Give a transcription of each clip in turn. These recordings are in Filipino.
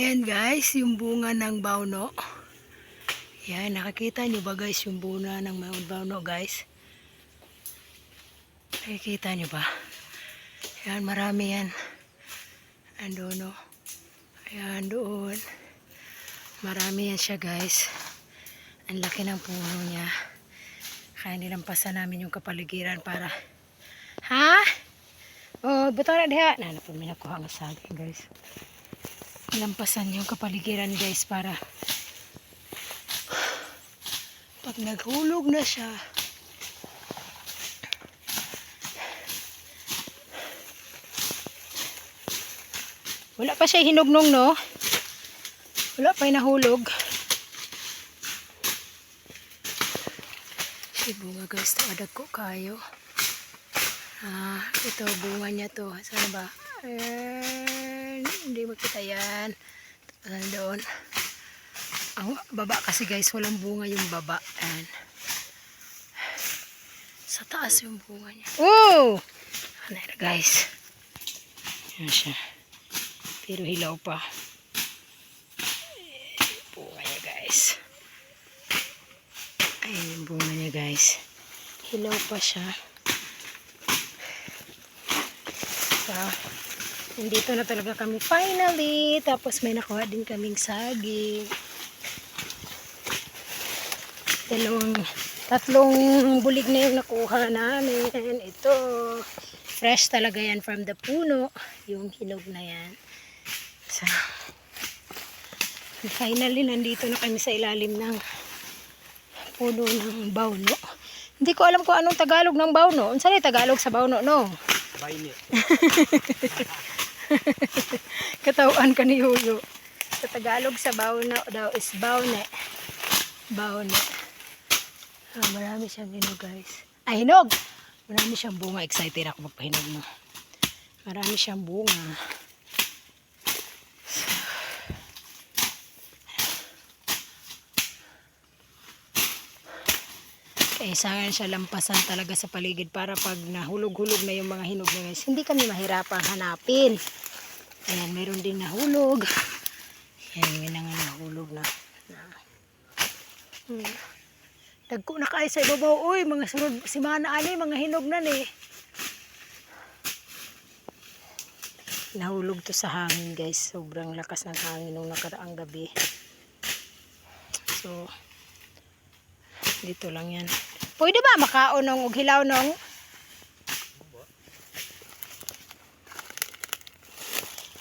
Ayan guys, yung bunga ng bauno. Yan, nakakita nyo ba guys yung bunga ng bauno guys? Nakikita nyo ba? Yan, marami yan. Ando no. Ayan, doon. Marami yan siya guys. Ang laki ng puno niya. Kaya nilampasan namin yung kapaligiran para... Ha? Oh, buto na diha. Nanap po may nakuha nga saging guys. Nilampasan yung kapaligiran guys para pag naghulog na siya wala pa siya hinugnong no? Wala pa yung nahulog. Si bunga guys to adag ko kayo. Ah, ito bunga niya to. Saan ba? Eh, hindi makita yan. Ayan doon. Ang baba kasi guys walang bunga yung baba. Ayan. sa taas yung bunga niya. Oh ano guys. Yan siya. Pero hilaw pa. Bunga niya guys. Ayun yung bunga niya guys. Hilaw pa siya. So, nandito na talaga kami finally. Tapos may nakuha din kaming saging. Dalawang tatlong bulig na yung nakuha namin. Ito fresh talaga yan from the puno. Yung hinog na yan. So finally nandito na kami sa ilalim ng puno ng bauno hindi ko alam kung anong Tagalog ng bauno unsa ni Tagalog sa bauno no? Bainit. katawan ka ni Huyo sa Tagalog sa bauno daw is baune baune ah, marami siyang hinog guys. Ay hinog! Marami siyang bunga. Excited ako magpahinog mo marami siyang bunga kaya saan siya lampasan talaga sa paligid para pag nahulog-hulog na yung mga hinog na guys hindi kami mahirapang hanapin. Ayan meron din nahulog. Ayan yun na nga nahulog na, na. Hmm. Dagko na kayo sa ibabaw. Uy mga sunod simana ani mga hinog na ni. Nahulog to sa hangin guys. Sobrang lakas ng hangin nung nakaraang gabi. So dito lang yan pwede ba makaon ng og hilaw nung?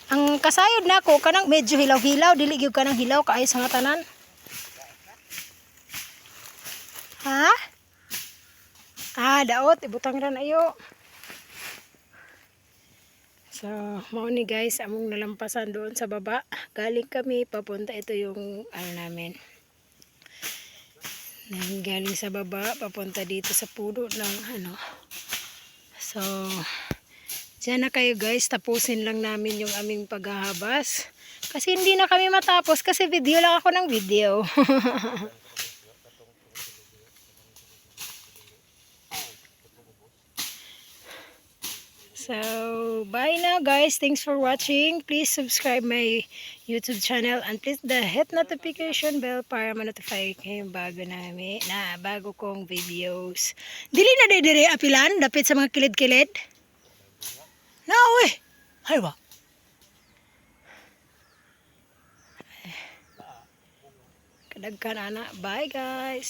Ang kasayod na kanang medyo hilaw-hilaw dili gyud kanang hilaw kaayo sa nga tanan. Ha? Ah daot ibutang ra na ayo so mao ni guys among nalampasan doon sa baba. Galing kami papunta ito yung ano namin nang galing sa baba papunta dito sa puno ng ano so Diyan na kayo guys, tapusin lang namin yung aming paghahabas. Kasi hindi na kami matapos kasi video lang ako ng video. so, bye now guys. Thanks for watching. Please subscribe my YouTube channel and please the hit notification bell para ma-notify kayo bago namin na bago kong videos. Dili na dire apilan dapit sa mga kilid-kilid. Na, uy! Hay ba? Kadagkan ana. Bye, guys!